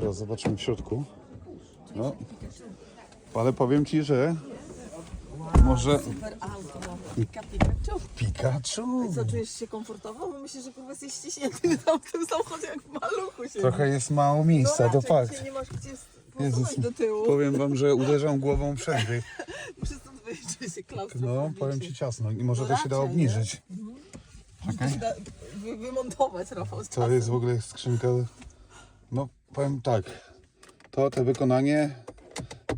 Teraz zobaczymy w środku. No. Ale powiem Ci, że może Super auto. Pika, Pikachu. Pikachu. Co, czujesz się komfortowo? Bo myślę, że kurwa jesteś ściśnięty tam w tym samochodzie jak w maluchu się. Trochę jest mało miejsca, to raczej, fakt. nie masz gdzie Jezus, do tyłu. powiem Wam, że uderzam głową wszędzie. Muszę stąd wyjść, czuję się klaustrofobicznie. No, powiem Ci ciasno i może No to się da obniżyć. To Czekaj. się da wy, wymontować, Rafał, z To jest w ogóle skrzynka. Powiem tak. To, te wykonanie,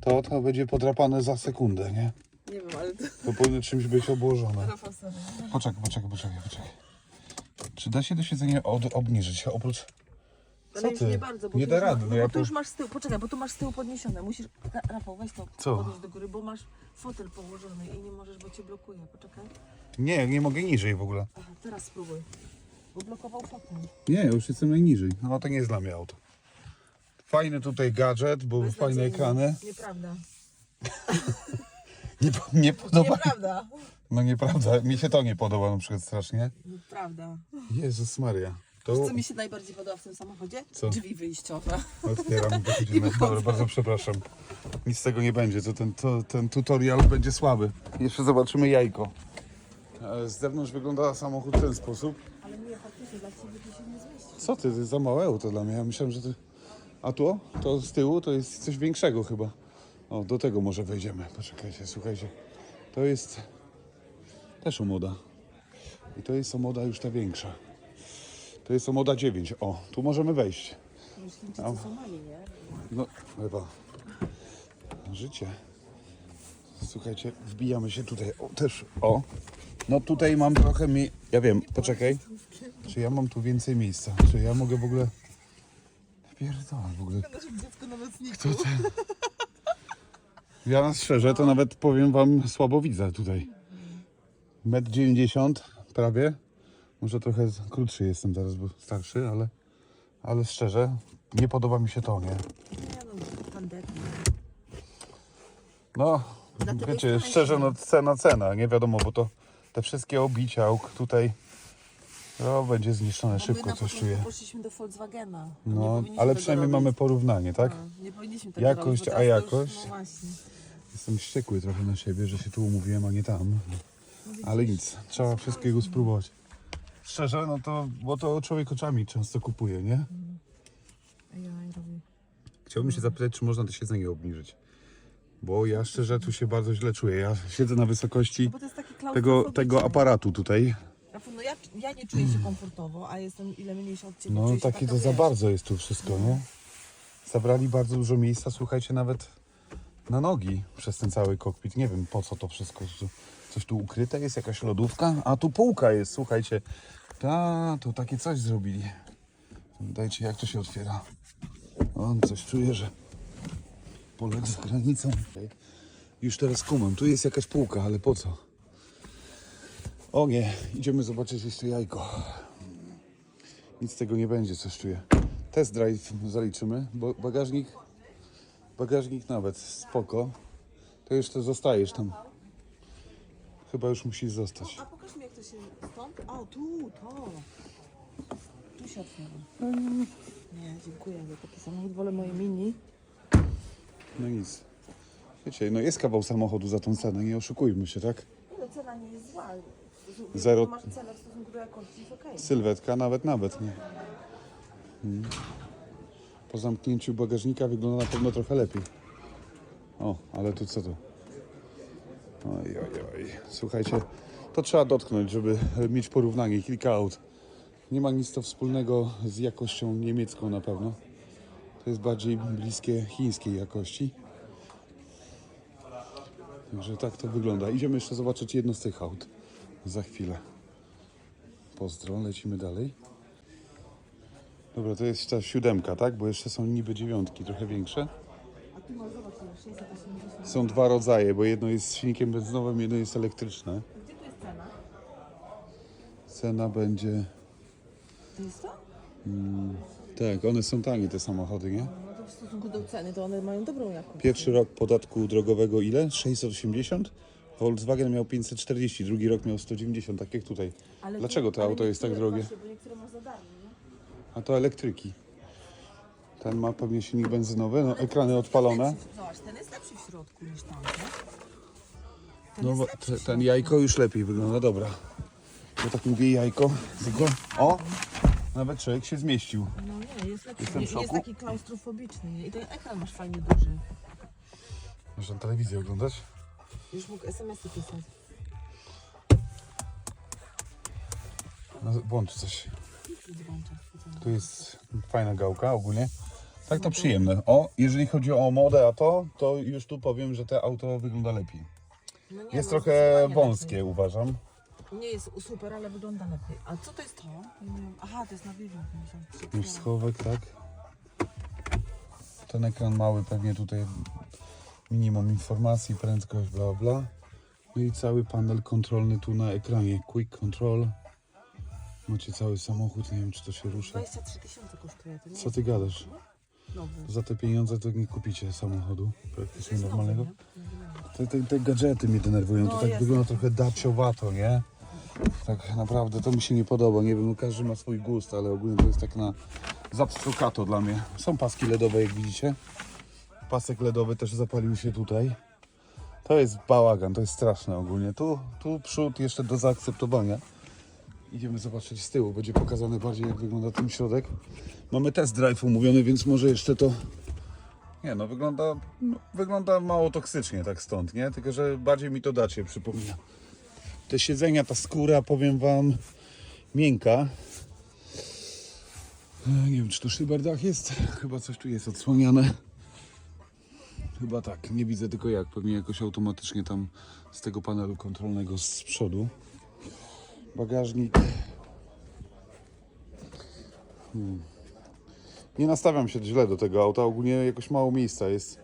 to, to będzie podrapane za sekundę, nie? Nie wiem, ale to... To powinno czymś być obłożone. Rafał. Poczekaj, poczekaj, poczekaj, poczekaj. Czy da się to siedzenie od, obniżyć? Oprócz... Ale Co już ty? nie bardzo, bo Nie tu da już rady, no No, ja bo tu już masz z tyłu, poczekaj, bo tu masz z tyłu podniesione. Musisz, Ra- Rafał, weź to Co? podnieś do góry, bo masz fotel położony i nie możesz, bo cię blokuje. Poczekaj. Nie, nie mogę niżej w ogóle. Aha, teraz spróbuj. Bo blokował fotel. Nie, już jestem najniżej. No to nie jest dla mnie auto. Fajny tutaj gadżet, bo fajne Beznadziejnie. ekrany. Nieprawda. Nie, po- nie podoba. Nieprawda. No nieprawda, mi się to nie podoba na przykład strasznie. Nieprawda. Jezus Maria. To Wiesz, co mi się najbardziej podoba w tym samochodzie? Co? Drzwi wyjściowe. otwieram wychodzimy. Dobra, bardzo przepraszam. Nic z tego nie będzie, to ten, to, ten tutorial będzie słaby. Jeszcze zobaczymy jajko. E, Z zewnątrz wygląda samochód w ten sposób. Ale nie, faktycznie dla ciebie to się nie zmieści. Co ty, to jest za małe auto dla mnie. Ja myślałem, że ty... A tu? To z tyłu to jest coś większego chyba. O, do tego może wejdziemy. Poczekajcie, słuchajcie. To jest też omoda. I to jest omoda już ta większa. To jest omoda 9. O, tu możemy wejść. Chińczycy są mali, nie? No, chyba. Życie. Słuchajcie, wbijamy się tutaj. O, też. O. No tutaj mam trochę mi. Ja wiem, poczekaj. Czy ja mam tu więcej miejsca? Czy ja mogę w ogóle. Pierdolę w ogóle. Dziecko na nocniku. Kto to? Ja szczerze to nawet powiem wam słabo widzę tutaj. Metr 90 prawie. Może trochę z- krótszy jestem teraz, bo starszy, ale, ale szczerze nie podoba mi się to, nie? Nie no. No, Dlatego wiecie, szczerze, no cena, cena, nie wiadomo, bo to te wszystkie obicia auk tutaj, no będzie zniszczone szybko, coś czuję. Poszliśmy do Volkswagena. No, ale przynajmniej mamy porównanie, tak? No, nie powinniśmy tego Jakość, robić, bo a teraz to już- jakość? No właśnie. Jestem wściekły trochę na siebie, że się tu umówiłem, a nie tam. Ale nic, trzeba wszystkiego spróbować. Szczerze, no to, bo to człowiek oczami często kupuje, nie? Ja robię. Chciałbym się zapytać, czy można to siedzenie obniżyć. Bo ja szczerze tu się bardzo źle czuję. Ja siedzę na wysokości Bo to jest takie tego, tego aparatu tutaj. Rafał, No ja, ja nie czuję się komfortowo, a jestem ile mniejsza od ciebie. No czuję się takie taka, to za wiesz, bardzo jest tu wszystko, nie? Zabrali bardzo dużo miejsca, słuchajcie, nawet na nogi przez ten cały kokpit. Nie wiem po co to wszystko. Co- Coś tu ukryte jest, jakaś lodówka, a tu półka jest, słuchajcie. Ta, to takie coś zrobili. Dajcie, jak to się otwiera. O, coś czuję, że Polek za granicą. Już teraz kumam, tu jest jakaś półka, ale po co? O nie, idziemy zobaczyć jeszcze jajko. Nic z tego nie będzie, coś czuję. Test drive zaliczymy, bo bagażnik, bagażnik nawet spoko. To jeszcze zostajesz tam. Chyba już musisz zostać. A pokaż mi jak to się stąd. O, tu, to. Tu się otwiera. Nie, dziękuję za taki samochód. Wolę moje mini. No nic. Wiecie, no jest kawał samochodu za tą cenę, nie oszukujmy się, tak? No cena nie jest zła. Zero- Masz cenę w stosunku do jakości, jest okej. Sylwetka nawet, nawet, nie? Mm. Po zamknięciu bagażnika wygląda na pewno trochę lepiej. O, ale tu co to? Oj, oj, oj. Słuchajcie, to trzeba dotknąć, żeby mieć porównanie. Kilka aut. Nie ma nic to wspólnego z jakością niemiecką na pewno. To jest bardziej bliskie chińskiej jakości. Także tak to wygląda. Idziemy jeszcze zobaczyć jedno z tych aut. Za chwilę. Pozdro, lecimy dalej. Dobra, to jest ta siódemka, tak? Bo jeszcze są niby dziewiątki, trochę większe. A tu masz, zobacz, ile, 680. Są dwa rodzaje, bo jedno jest z silnikiem benzynowym, jedno jest elektryczne. Gdzie tu jest cena? Cena będzie... To jest to? Tak, one są tanie, te samochody, nie? No to w stosunku do ceny, to one mają dobrą jakość. Pierwszy rok podatku drogowego ile? 680? Volkswagen miał 540, drugi rok miał 190, tak jak tutaj. Ale Dlaczego to ale auto jest tak niektóre drogie? Właśnie, bo niektóre za darmo, nie? A to elektryki. Ten ma pewnie silnik benzynowy, no ekrany odpalone. Zobacz, ten jest lepszy w środku niż tamten. Ten No bo te, ten jajko już lepiej wygląda, dobra. To tak mówię jajko, tylko o, nawet człowiek się zmieścił. No nie, jest lepszy. Jestem nie, w nie jest szoku. taki klaustrofobiczny. Nie? I ten ekran masz fajnie duży. Można telewizję oglądać? Już mógł SMS-y pisać. No, włącz coś. Tu jest fajna gałka ogólnie. Tak to przyjemne. O, jeżeli chodzi o modę, a to, to już tu powiem, że te auto wygląda lepiej. No nie, Jest no, trochę zdecydowanie wąskie, uważam. lepiej. Nie jest super, ale wygląda lepiej. A co to jest to? Nie wiem. Aha, to jest na 53. Już schowek, tak? Ten ekran mały, pewnie tutaj minimum informacji, prędkość, bla bla. No i cały panel kontrolny tu na ekranie. Quick Control. Macie cały samochód, nie wiem czy to się rusza. 23 tysiące kosztuje. To nie Co jest ty gadasz? nowy. Za te pieniądze to nie kupicie samochodu To praktycznie jest normalnego. Te, te, te gadżety mnie denerwują, No, to tak jest. wygląda trochę daciowato, nie? Tak naprawdę to mi się nie podoba, nie wiem, no każdy ma swój gust, ale ogólnie to jest tak na zapstrukato dla mnie. Są paski LEDowe, jak widzicie. Pasek LEDowy też zapalił się tutaj. To jest bałagan, to jest straszne ogólnie. Tu, tu przód jeszcze do zaakceptowania. Idziemy zobaczyć z tyłu, będzie pokazane bardziej jak wygląda ten środek. Mamy test drive umówiony, więc może jeszcze to nie no, wygląda, no, wygląda mało toksycznie tak stąd, nie? Tylko, że bardziej mi to dacie przypomina. Te siedzenia, ta skóra, powiem wam, miękka. Nie wiem, czy tu szybardach jest? Chyba coś tu jest odsłaniane. Chyba tak, nie widzę tylko jak. Pewnie jakoś automatycznie tam z tego panelu kontrolnego z przodu. Bagażnik. Nie nastawiam się źle do tego auta. Ogólnie jakoś mało miejsca jest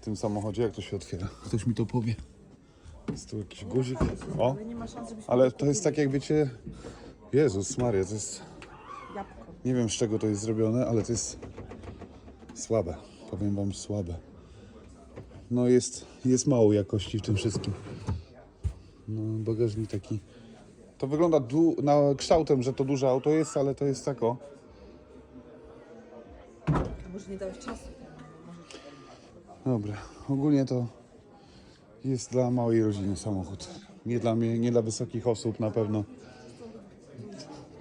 w tym samochodzie. Jak to się otwiera? Ktoś mi to powie. Jest tu jakiś guzik. O, Ale to jest tak jak wiecie... Jezus Maria, to jest... Nie wiem z czego to jest zrobione, ale to jest słabe. Powiem wam słabe. No jest, jest mało jakości w tym wszystkim. No bagażnik taki... To wygląda du- na kształtem, że to duże auto jest, ale to jest tako. Może nie dałeś czasu. Dobra, ogólnie to jest dla małej rodziny samochód. Nie dla mnie, nie dla wysokich osób na pewno.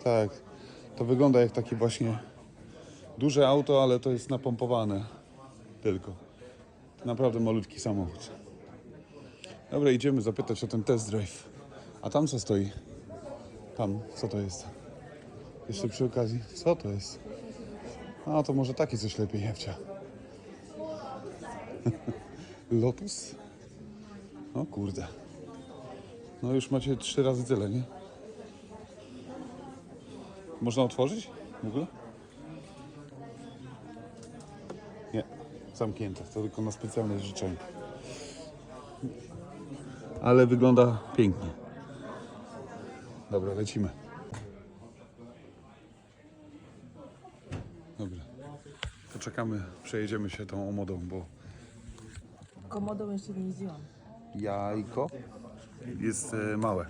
Tak, to wygląda jak takie właśnie duże auto, ale to jest napompowane tylko. Naprawdę malutki samochód. Dobra, idziemy zapytać o ten test drive. A tam co stoi? Tam, co to jest? Jeszcze przy okazji, co to jest? A, to może taki coś lepiej, Jewcia. Lotus? O kurde. No już macie trzy razy tyle, nie? Można otworzyć w ogóle? Nie, zamknięte. To tylko na specjalne życzenie. Ale wygląda pięknie. Dobra, lecimy. Dobra. Poczekamy, przejedziemy się tą omodą, bo Komodą jeszcze nie jeździłam. jajko jest e, małe.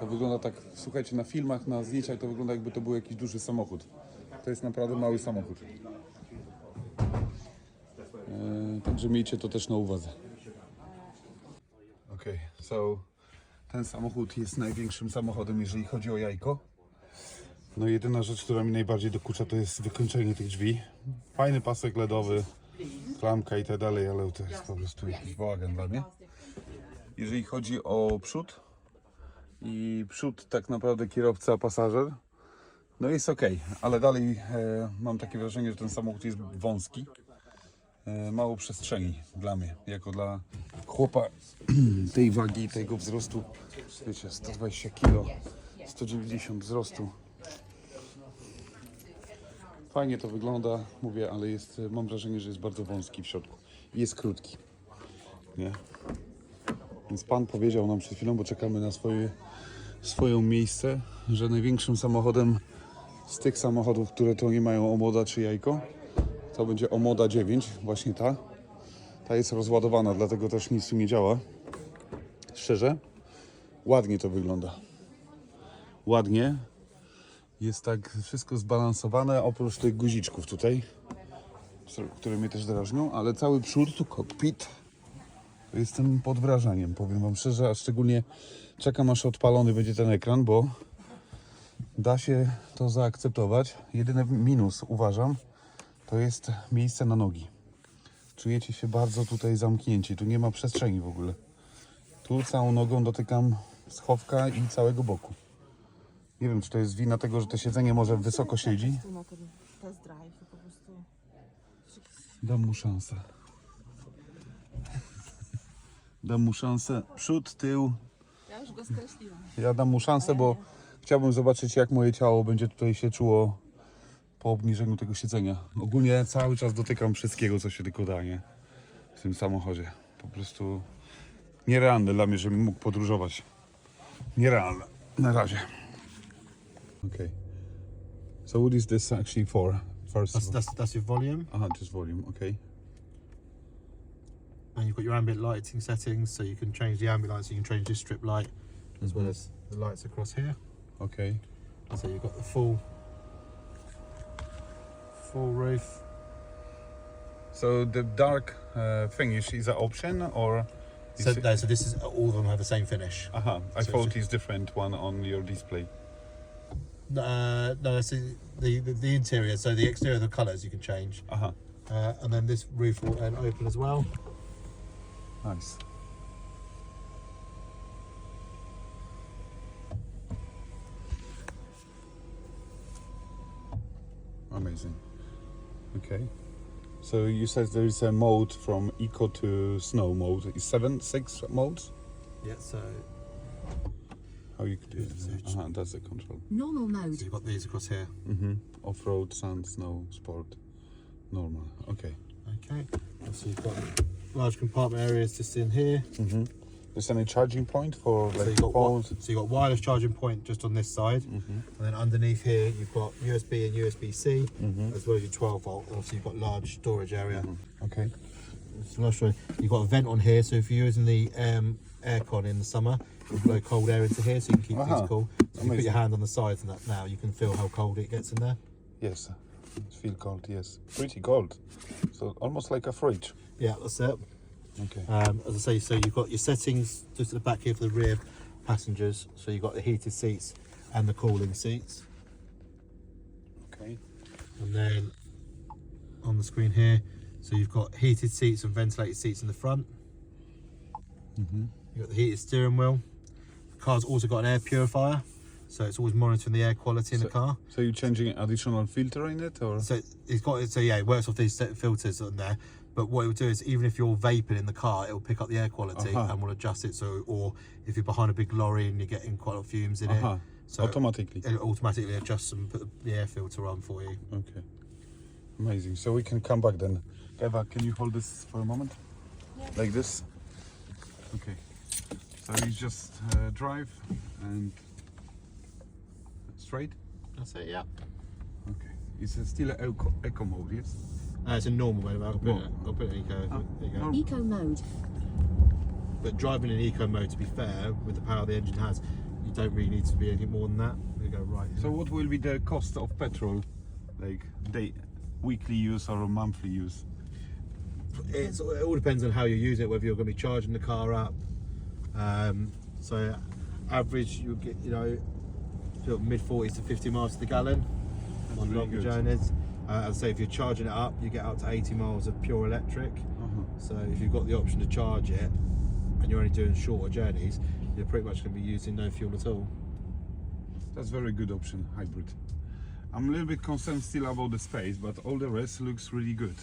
To wygląda tak, słuchajcie, na filmach, na zdjęciach to wygląda jakby to był jakiś duży samochód. To jest naprawdę mały samochód. Także miejcie to też na uwadze. Okej, so ten samochód jest największym samochodem, jeżeli chodzi o jajko. No jedyna rzecz, która mi najbardziej dokucza, to jest wykończenie tych drzwi. Fajny pasek LEDowy, klamka i tak dalej, ale to jest po prostu jakiś bałagan dla mnie. Jeżeli chodzi o przód i przód tak naprawdę kierowca, pasażer, no jest ok, ale dalej e, mam takie wrażenie, że ten samochód jest wąski. E, mało przestrzeni dla mnie, jako dla chłopa tej wagi, tego wzrostu. Wiecie, 120 kg, 190 wzrostu. Fajnie to wygląda, mówię, ale jest, mam wrażenie, że jest bardzo wąski w środku. I jest krótki. Nie? Więc pan powiedział nam przed chwilą, bo czekamy na swoje, swoją miejsce, że największym samochodem z tych samochodów, które to nie mają omoda czy jajko, to będzie omoda 9, właśnie ta. Ta jest rozładowana, dlatego też nic tu nie działa. Szczerze, ładnie to wygląda. Ładnie. Jest tak wszystko zbalansowane, oprócz tych guziczków tutaj. które mnie też drażnią, ale cały przód, tu kokpit, jestem pod wrażeniem, powiem wam szczerze, a szczególnie czekam aż odpalony będzie ten ekran, bo da się to zaakceptować. Jedyny minus uważam, to jest miejsce na nogi. Czujecie się bardzo tutaj zamknięci, tu nie ma przestrzeni w ogóle. Tu całą nogą dotykam schowka i całego boku. Nie wiem, czy to jest wina tego, że to siedzenie może wysoko siedzi. Dam mu szansę. Dam mu szansę. Przód, tył. Ja już go skreśliłam. Ja dam mu szansę, bo chciałbym zobaczyć, jak moje ciało będzie tutaj się czuło po obniżeniu tego siedzenia. Ogólnie cały czas dotykam wszystkiego, co się tylko da, nie? W tym samochodzie. Po prostu nierealne dla mnie, żebym mógł podróżować. Nierealne. Na razie. Okay. So what is this actually for? First That's, of all. that's, that's your volume, Aha, just volume, okay. and you've got your ambient lighting settings, so you can change the ambient light, so you can change this strip light as well as the lights across here. Okay. So you've got the full, full roof. So the dark uh, finish is an option or? So, it- no, so this is all of them have the same finish. Aha, I so thought it's- it's different one on your display. Uh, no, that's the, the the the interior. So the exterior, the colours you can change, Aha, uh, and then this roof will then open as well. nice. Amazing. Okay. So you said there is a mode from eco to snow mode. Is seven, six modes? Yeah. So, How you could do it? So it's- Aha, that's the control. Normal so mode. you've got these across here. Mm-hmm. Off-road, sand, snow, sport, normal. Okay. Okay. So you've got large compartment areas just in here. Mm-hmm. There's any charging point for So like you've got wi- so you've got wireless charging point just on this side, Mm-hmm. and then underneath here you've got USB and USB C, Mm-hmm. as well as your 12 volt. Obviously you've got large storage area. Okay. So show you. You've got a vent on here, so if you're using the um, aircon in the summer, it'll blow cold air into here, so you can keep Aha. things cool. So if you put your hand on the sides and that now, you can feel how cold it gets in there. Yes. It feel cold. Yes. Pretty cold. So almost like a fridge. Yeah, that's it. Okay. Um, as I say, so you've got your settings just at the back here for the rear passengers. So you've got the heated seats and the cooling seats. Okay. And then on the screen here, so you've got heated seats and ventilated seats in the front. Mm-hmm. You've got the heated steering wheel. The car's also got an air purifier, so it's always monitoring the air quality in the car. So you're changing additional filter in it, or? So it's got so yeah, it works off these set filters on there. But what it will do is even if you're vaping in the car, it will pick up the air quality Uh-huh. and will adjust it. So or if you're behind a big lorry and you're getting quite a lot of fumes in Aha. it, so Automatically. it automatically adjusts and put the air filter on for you. Okay. Amazing. So we can come back then. Eva, can you hold this for a moment? Yeah. Like this? Okay. So you just uh, drive and straight? That's it. Yeah. Okay. It's still eco, eco mode, yes? Uh, it's a normal mode. I'll put, it, I'll put it in eco. Ah, there you go. Eco mode. But driving in eco mode, to be fair, with the power the engine has, you don't really need to be any more than that. We go right. So what will be the cost of petrol, like day, weekly use or a monthly use? it's, it all depends on how you use it, whether you're going to be charging the car up. Um, so, average, you get, you know, sort of mid 40s to 50 miles to the gallon on really longer good. journeys. Uh, I'd say if you're charging it up, you get up to 80 miles of pure electric. Uh-huh. So, if you've got the option to charge it and you're only doing shorter journeys, you're pretty much going to be using no fuel at all. That's a very good option, hybrid. I'm a little bit concerned still about the space, but all the rest looks really good.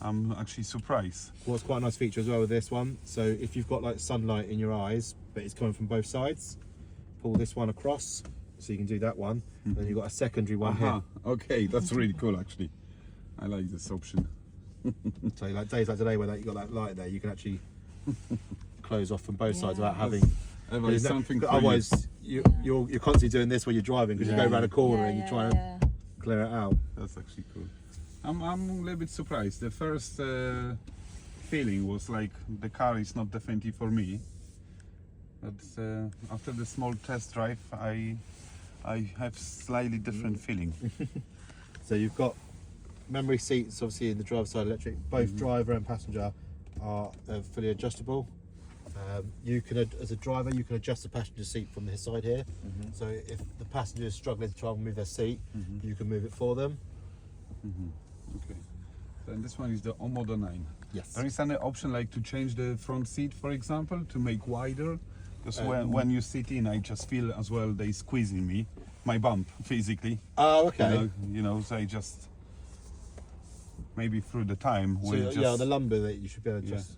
I'm actually surprised. What's quite a nice feature as well with this one, so if you've got like sunlight in your eyes, but it's coming from both sides, pull this one across, so you can do that one. Then you've got a secondary one Aha, okay, that's really cool actually. I like this option. So like days like today where that, you got that light there, you can actually close off from both sides without having. Eva, there's no- something for otherwise, you. you're you're constantly doing this when you're driving because Yeah. you go around a corner and you yeah, try yeah. and clear it out. That's actually cool. I'm, I'm a little bit surprised. The first uh, feeling was like the car is not definitely for me. But uh, after the small test drive, I I have slightly different feeling. So you've got memory seats, obviously in the driver's side electric, both Mm-hmm. driver and passenger are uh, fully adjustable. Um, you can, as a driver, you can adjust the passenger seat from this side here. Mm-hmm. So if the passenger is struggling to try and move their seat, you can move it for them. Okay. Then this one is the Omoda 9. Yes. There is any option like to change the front seat, for example, to make wider? Because Um, when, when you sit in, I just feel as well they squeezing me, my bump physically. Oh, okay. You know, you know, so I just maybe through the time so will yeah, just yeah, the lumber that you should be able to Yeah. just.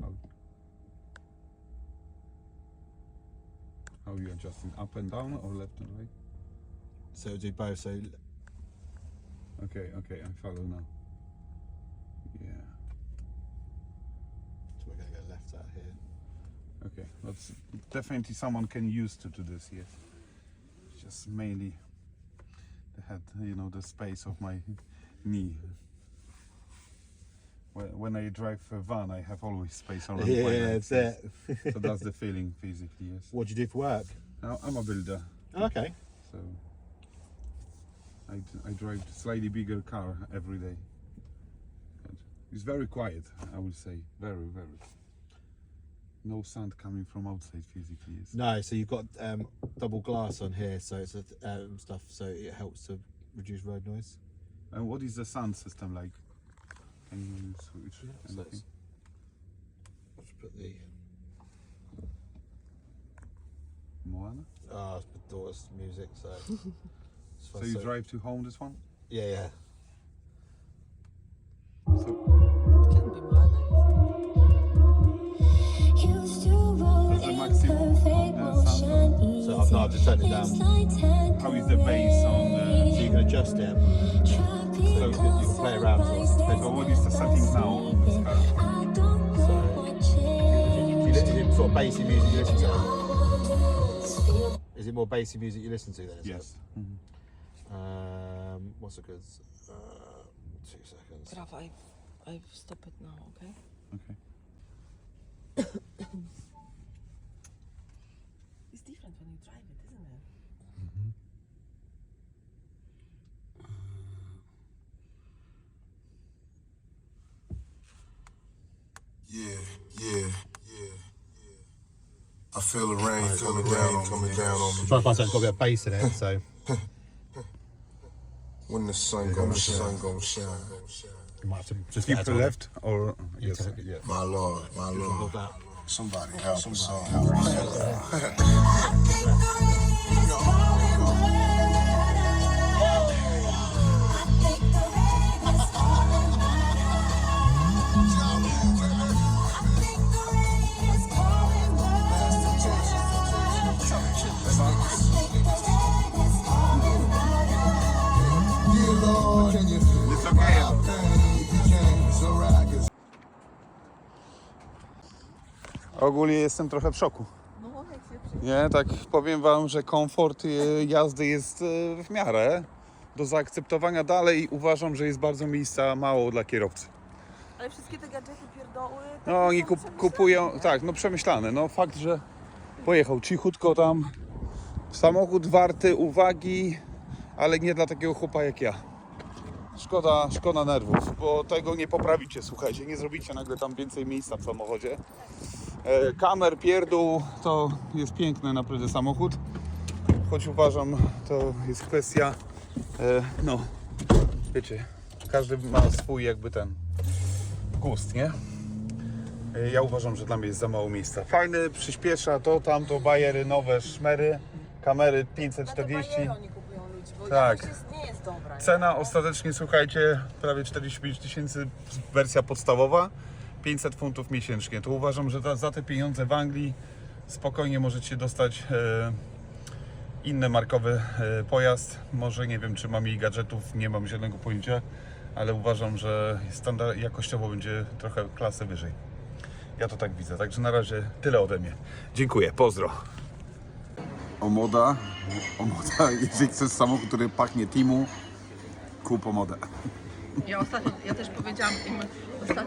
how, how you adjusting up and down or left and right? So do both. So Okay, okay, I follow now. Yeah. So we're going to go left out here. Okay, that's definitely someone can use to do this. Yes, just mainly the head, you know, the space of my knee. When, when I drive a van, I have always space around my Yeah, that's it. so that's the feeling physically. Yes. What do you do for work? I'm a builder, Okay. so I drive slightly bigger car every day. It's very quiet, I would say. Very, very. No sound coming from outside physically. Yes. No, so you've got um, double glass on here, so it's a, um, stuff, so it helps to reduce road noise. And what is the sound system like? Can you switch So anything? it's- let's put the Moana? ah, it's my daughter's music, so. it's So fun. you drive to home this one? Yeah, yeah. So It can be mine. Used to roll That's the maximum, sound. So I've, no, I've just turned it down. How is the bass on the? you can adjust it. So you can, play around. So it depends So on what is the settings now on this car? You li- Is it sort of bassy music you listen to? Is it more bassy music you listen to then? is it? Yes. Um, what's it good? Uh, two seconds. Raf, I've, I've stopped it now, okay? Okay. It's different when you drive it, isn't it? Yeah, yeah, yeah, yeah. I feel the rain coming down, coming down on me. Try to find something that's got a bit of bass in it. So When the sun gon' shine, sun gon' shine. you might have to just Keep add the on it. left or uh, yes. it. Yeah. My lord, my Hold lord. Somebody help, somebody help. Uh, Dear Ogólnie jestem trochę w szoku. No, jak się. Nie, tak powiem wam, że komfort e, jazdy jest e, w miarę do zaakceptowania dalej. Uważam, że jest bardzo miejsca mało dla kierowcy. Ale wszystkie te gadżety pierdoły... No oni kup, kupują, nie? tak, no przemyślane. No fakt, że pojechał cichutko tam. Samochód warty uwagi, ale nie dla takiego chłopa jak ja. Szkoda, szkoda nerwów, bo tego nie poprawicie, słuchajcie, nie zrobicie nagle tam więcej miejsca w samochodzie. E, kamer, pierdół, to jest piękny naprawdę samochód, choć uważam, to jest kwestia, e, no, wiecie, każdy ma swój jakby ten gust, nie? E, Ja uważam, że dla mnie jest za mało miejsca. Fajny, przyspiesza to, tamto, bajery, nowe szmery, kamery Na te 540. bajery oni kupują ludzi, bo Tak. jest, nie jest dobra. nie? Cena ostatecznie, słuchajcie, prawie 45 tysięcy, wersja podstawowa, 500 funtów miesięcznie. To uważam, że za, za te pieniądze w Anglii spokojnie możecie dostać e, inny markowy e, pojazd. Może nie wiem, czy mam jej gadżetów, nie mam zielonego pojęcia, ale uważam, że standard jakościowo będzie trochę klasę wyżej. Ja to tak widzę. Także na razie tyle ode mnie. Dziękuję, pozdro. Omoda, Omoda, jeżeli chcesz samochód, który pachnie Timu, kup Omodę. Ja ostatnio, ja też powiedziałam im ostatnio.